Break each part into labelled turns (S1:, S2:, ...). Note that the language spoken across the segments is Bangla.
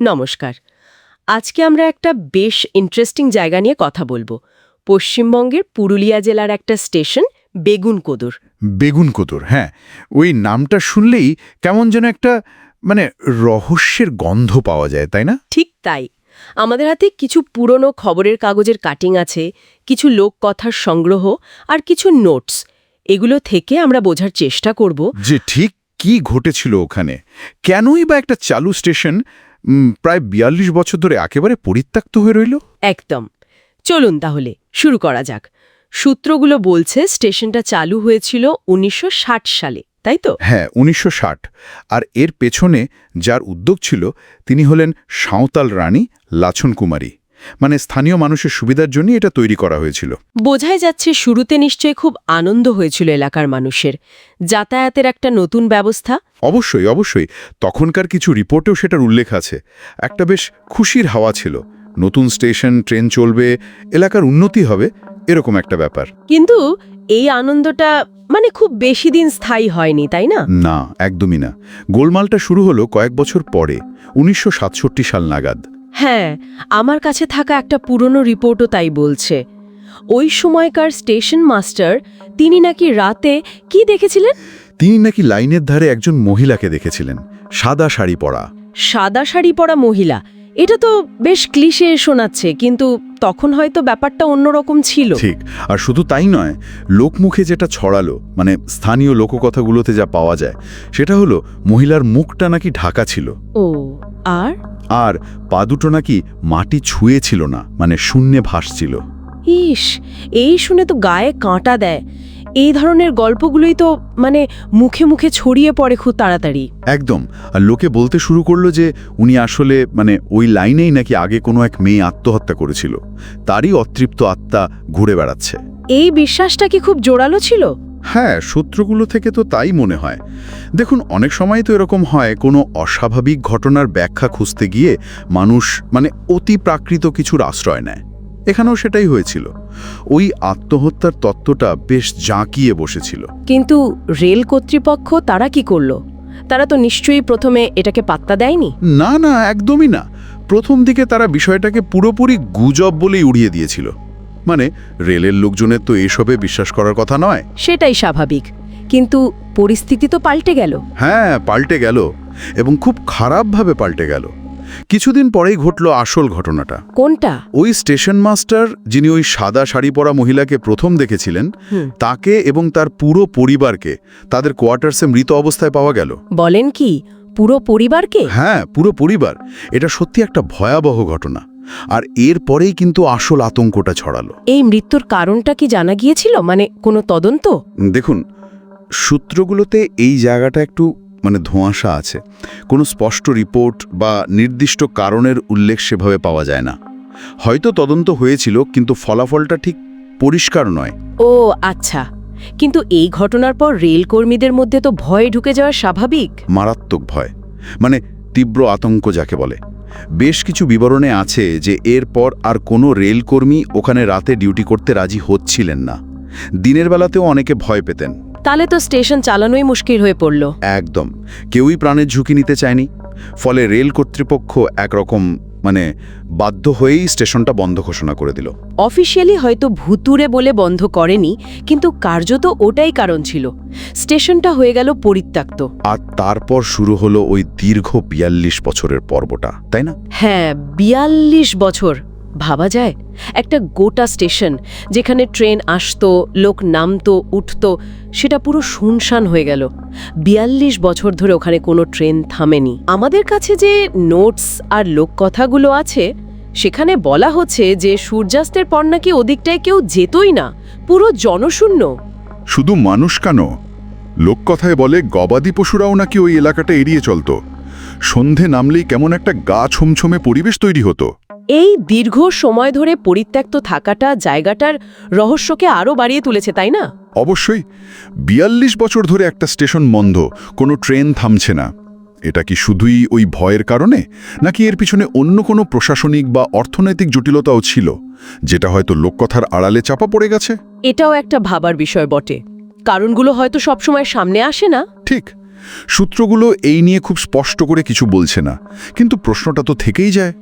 S1: নমস্কার। আজকে আমরা একটা বেশ ইন্টারেস্টিং জায়গা নিয়ে কথা বলব। পশ্চিমবঙ্গের পুরুলিয়া জেলার একটা স্টেশন বেগুনকোদর
S2: বেগুন কোদর হ্যাঁ। ওই নামটা শুনলেই কেমন যেন একটা মানে রহস্যের গন্ধ পাওয়া যায় তাই না?
S1: ঠিক তাই। আমাদের হাতে কিছু পুরনো খবরের কাগজের কাটিং আছে কিছু লোককথার সংগ্রহ আর কিছু নোটস এগুলো থেকে আমরা বোঝার চেষ্টা করব।
S2: যে ঠিক কি ঘটেছিল ওখানে? কেনই বা একটা চালু স্টেশন প্রায় বিয়াল্লিশ বছর ধরে একেবারে পরিত্যক্ত হয়ে রইল?
S1: একদম। চলুন তাহলে শুরু করা যাক। সূত্রগুলো বলছে স্টেশনটা চালু হয়েছিল উনিশশো ষাট সালে তাই তো?
S2: হ্যাঁ উনিশশো ষাট। আর এর পেছনে যার উদ্যোগ ছিল তিনি হলেন সাঁওতাল রানী লাছন কুমারী মানে স্থানীয় মানুষের সুবিধার জন্য এটা তৈরি করা হয়েছিল।
S1: বোঝাই যাচ্ছে শুরুতে নিশ্চয়ই খুব আনন্দ হয়েছিল এলাকার মানুষের। যাতায়াতের একটা নতুন ব্যবস্থা।
S2: অবশ্যই অবশ্যই। তখনকার কিছু রিপোর্টেও সেটার উল্লেখ আছে। একটা বেশ খুশির হাওয়া ছিল। নতুন স্টেশন ট্রেন চলবে এলাকার উন্নতি হবে এরকম একটা ব্যাপার।
S1: কিন্তু এই আনন্দটা মানে খুব বেশি দিন স্থায়ী হয়নি তাই না?
S2: না একদমই না। গোলমালটা শুরু হলো কয়েক বছর পরে উনিশশো সাতষট্টি সাল নাগাদ।
S1: হ্যাঁ আমার কাছে থাকা একটা পুরনো রিপোর্টও তাই বলছে। ওই সময়কার স্টেশন মাস্টার তিনি নাকি রাতে কি দেখেছিলেন?
S2: তিনি নাকি লাইনের ধারে একজন মহিলাকে দেখেছিলেন সাদা শাড়ি পরা।
S1: সাদা শাড়ি পরা মহিলা। এটা তো বেশ ক্লিশে শোনাচ্ছে কিন্তু তখন হয়তো ব্যাপারটা অন্যরকম ছিল।
S2: ঠিক আর শুধু তাই নয় লোকমুখে যেটা ছড়ালো মানে স্থানীয় লোককথাগুলোতে যা পাওয়া যায় সেটা হলো মহিলার মুখটা নাকি ঢাকা ছিল।
S1: ও আর?
S2: আর পা দুটো নাকি মাটি ছুঁয়েছিল না মানে শূন্যে ভাসছিল।
S1: ইস এই শুনে তো গায়ে কাঁটা দেয়। এই ধরনের গল্পগুলোই তো মানে মুখে মুখে ছড়িয়ে পড়ে খুব তাড়াতাড়ি।
S2: একদম। আর লোকে বলতে শুরু করল যে উনি আসলে মানে ওই লাইনেই নাকি আগে কোনো এক মেয়ে আত্মহত্যা করেছিল। তারই অতৃপ্ত আত্মা ঘুরে বেড়াচ্ছে।
S1: এই বিশ্বাসটা কি খুব জোরালো ছিল?
S2: হ্যাঁ সূত্রগুলো থেকে তো তাই মনে হয়। দেখুন অনেক সময় তো এরকম হয় কোনো অস্বাভাবিক ঘটনার ব্যাখ্যা খুঁজতে গিয়ে মানুষ মানে অতি প্রাকৃত কিছুর আশ্রয় নেয়। এখানেও সেটাই হয়েছিল। ওই আত্মহত্যার তত্ত্বটা বেশ জাঁকিয়ে বসেছিল।
S1: কিন্তু রেল কর্তৃপক্ষ তারা কি করল? তারা তো নিশ্চয়ই প্রথমে এটাকে পাত্তা দেয়নি?
S2: না না একদমই না। প্রথম দিকে তারা বিষয়টাকে পুরোপুরি গুজব বলেই উড়িয়ে দিয়েছিল। মানে রেলের লোকজনের তো এসবে বিশ্বাস করার কথা নয়।
S1: সেটাই স্বাভাবিক। কিন্তু পরিস্থিতি তো পাল্টে গেল।
S2: হ্যাঁ পাল্টে গেল এবং খুব খারাপভাবে পাল্টে গেল। কিছুদিন পরেই ঘটল আসল ঘটনাটা।
S1: কোনটা?
S2: ওই স্টেশন মাস্টার যিনি ওই সাদা শাড়ি পরা মহিলাকে প্রথম দেখেছিলেন তাকে এবং তার পুরো পরিবারকে তাদের কোয়ার্টার্সে মৃত অবস্থায় পাওয়া গেল।
S1: বলেন কি? পুরো পরিবারকে?
S2: হ্যাঁ পুরো পরিবার। এটা সত্যি একটা ভয়াবহ ঘটনা। আর এর পরেই কিন্তু আসল আতঙ্কটা ছড়ালো।
S1: এই মৃত্যুর কারণটা কি জানা গিয়েছিল? মানে কোনো তদন্ত?
S2: দেখুন সূত্রগুলোতে এই জায়গাটা একটু মানে ধোঁয়াশা আছে। কোনো স্পষ্ট রিপোর্ট বা নির্দিষ্ট কারণের উল্লেখ সেভাবে পাওয়া যায় না। হয়তো তদন্ত হয়েছিল কিন্তু ফলাফলটা ঠিক পরিষ্কার নয়।
S1: ও আচ্ছা। কিন্তু এই ঘটনার পর রেলকর্মীদের মধ্যে তো ভয় ঢুকে যাওয়া স্বাভাবিক।
S2: মারাত্মক ভয়। মানে তীব্র আতঙ্ক যাকে বলে। বেশ কিছু বিবরণে আছে যে এরপর আর কোনো রেলকর্মী ওখানে রাতে ডিউটি করতে রাজি হচ্ছিলেন না। দিনের বেলাতেও অনেকে ভয় পেতেন।
S1: তাহলে তো স্টেশন চালানোই মুশকিল হয়ে পড়ল।
S2: একদম। কেউই প্রাণের ঝুঁকি নিতে চায়নি। ফলে রেল কর্তৃপক্ষ একরকম মানে বাধ্য হয়েই স্টেশনটা বন্ধ ঘোষণা করে দিল।
S1: অফিসিয়ালি হয়তো ভুতুরে বলে বন্ধ করেনি কিন্তু কার্যত ওটাই কারণ ছিল। স্টেশনটা হয়ে গেল পরিত্যক্ত।
S2: আর তারপর শুরু হলো ওই দীর্ঘ বিয়াল্লিশ বছরের পর্বটা তাই না?
S1: হ্যাঁ বিয়াল্লিশ বছর। ভাবা যায়? একটা গোটা স্টেশন যেখানে ট্রেন আসতো, লোক নামতো, উঠতো, সেটা পুরো শুনশান হয়ে গেল। বিয়াল্লিশ বছর ধরে ওখানে কোনো ট্রেন থামেনি। আমাদের কাছে যে নোটস আর লোককথাগুলো আছে, সেখানে বলা হচ্ছে যে সূর্যাস্তের পর নাকি ওদিকটায় কেউ যেতই না, পুরো জনশূন্য।
S3: শুধু মানুষ কেন? লোককথায় বলে গবাদি পশুরাও নাকি ওই এলাকাটা এড়িয়ে চলত। সন্ধে নামলেই কেমন একটা গা ছমছমে পরিবেশ তৈরি হতো।
S1: এই দীর্ঘ সময় ধরে পরিত্যক্ত থাকাটা জায়গাটার রহস্যকে আরও বাড়িয়ে তুলেছে তাই না?
S3: অবশ্যই। বিয়াল্লিশ বছর ধরে একটা স্টেশন বন্ধ কোনো ট্রেন থামছে না। এটা কি শুধুই ওই ভয়ের কারণে? নাকি এর পিছনে অন্য কোনো প্রশাসনিক বা অর্থনৈতিক জটিলতাও ছিল যেটা হয়তো লোককথার আড়ালে চাপা পড়ে গেছে?
S1: এটাও একটা ভাবার বিষয় বটে। কারণগুলো হয়তো সবসময় সামনে আসে না।
S3: ঠিক। সূত্রগুলো এই নিয়ে খুব স্পষ্ট করে কিছু বলছে না। কিন্তু প্রশ্নটা তো থেকেই যায়।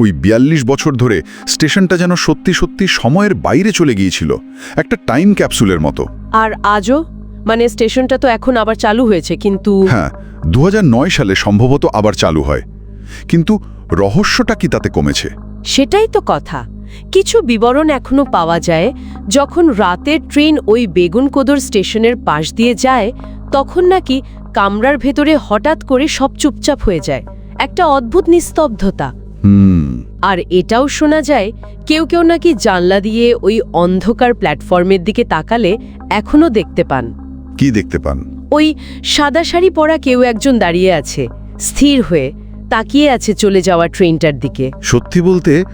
S3: ওই বিয়াল্লিশ বছর ধরে স্টেশনটা যেন সত্যি সত্যি সময়ের বাইরে চলে গিয়েছিল একটা টাইম ক্যাপসুলের মতো।
S1: আর আজও? মানে স্টেশনটা তো এখন আবার চালু হয়েছে কিন্তু
S3: হ্যাঁ দু হাজার নয় সালে সম্ভবত আবার চালু হয়। কিন্তু রহস্যটা কি তাতে কমেছে?
S1: সেটাই তো কথা। কিছু বিবরণ এখনও পাওয়া যায় যখন রাতের ট্রেন ওই বেগুনকোদর স্টেশনের পাশ দিয়ে যায় তখন নাকি কামরার ভেতরে হঠাৎ করে সব চুপচাপ হয়ে যায়। একটা অদ্ভুত নিস্তব্ধতা।
S3: হুম।
S1: আর এটাও শোনা যায় কেউ কেউ নাকি জানলা দিয়ে ওই অন্ধকার প্ল্যাটফর্মের দিকে তাকালে এখনও দেখতে পান।
S3: কি দেখতে পান?
S1: ওই সাদা শাড়ি পরা কেউ একজন দাঁড়িয়ে আছে স্থির হয়ে তাকিয়ে আছে চলে যাওয়া ট্রেনটার দিকে।
S2: সত্যি বলতে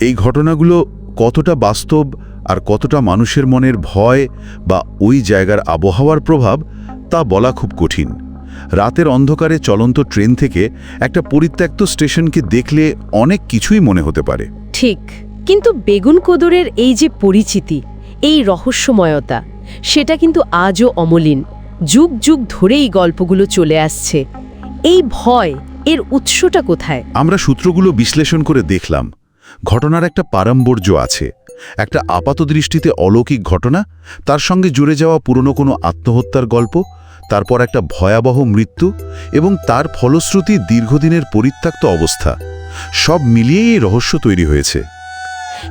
S2: এই ঘটনাগুলো কতটা বাস্তব আর কতটা মানুষের মনের ভয় বা ওই জায়গার আবহাওয়ার প্রভাব তা বলা খুব কঠিন। রাতের অন্ধকারে চলন্ত ট্রেন থেকে একটা পরিত্যক্ত স্টেশনকে দেখলে অনেক কিছুই মনে হতে পারে।
S1: ঠিক কিন্তু বেগুন কোদরের এই যে পরিচিতি এই রহস্যময়তা সেটা কিন্তু আজও অমলিন। যুগ যুগ ধরে এই গল্পগুলো চলে আসছে। এই ভয় এর উৎসটা কোথায়?
S2: আমরা সূত্রগুলো বিশ্লেষণ করে দেখলাম। ঘটনার একটা পারম্পর্য আছে। একটা আপাত দৃষ্টিতে অলৌকিক ঘটনা তার সঙ্গে জুড়ে যাওয়া পুরনো কোনো আত্মহত্যার গল্প তারপর একটা ভয়াবহ মৃত্যু এবং তার ফলশ্রুতি দীর্ঘদিনের পরিত্যক্ত অবস্থা। সব মিলিয়েই এই রহস্য তৈরি হয়েছে।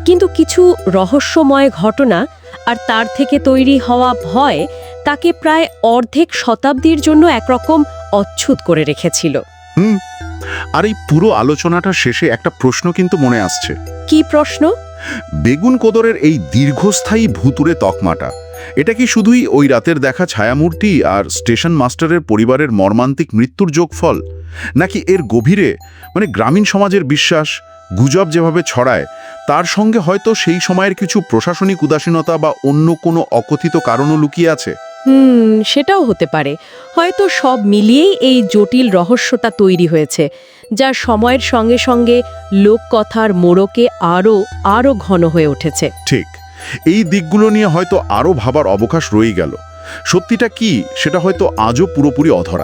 S1: কিন্তু কিছু রহস্যময় ঘটনা আর তার থেকে তৈরি হওয়া ভয় তাকে প্রায় অর্ধেক শতাব্দীর জন্য একরকম অচ্ছুত করে রেখেছিল।
S2: হুম আর এই পুরো আলোচনাটা শেষে একটা প্রশ্ন কিন্তু মনে আসছে।
S1: কি প্রশ্ন?
S2: বেগুন কোদরের এই দীর্ঘস্থায়ী ভুতুরে তকমাটা এটা কি শুধুই ওই রাতের দেখা ছায়ামূর্তি আর স্টেশন মাস্টারের পরিবারের মর্মান্তিক মৃত্যুর যোগফল? নাকি এর গভীরে মানে গ্রামীণ সমাজের বিশ্বাস গুজব যেভাবে ছড়ায় তার সঙ্গে হয়তো সেই সময়ের কিছু প্রশাসনিক উদাসীনতা বা অন্য কোনো অকথিত কারণও লুকিয়ে আছে?
S1: হুম সেটাও হতে পারে। হয়তো সব মিলিয়েই এই জটিল রহস্যটা তৈরি হয়েছে যা সময়ের সঙ্গে সঙ্গে লোককথার মোড়কে আরও আরও ঘন হয়ে উঠেছে।
S2: ঠিক। এই দিকগুলো নিয়ে হয়তো আরও ভাবার অবকাশ রয়ে গেল। সত্যিটা কি, সেটা হয়তো আজও পুরোপুরি অধরা।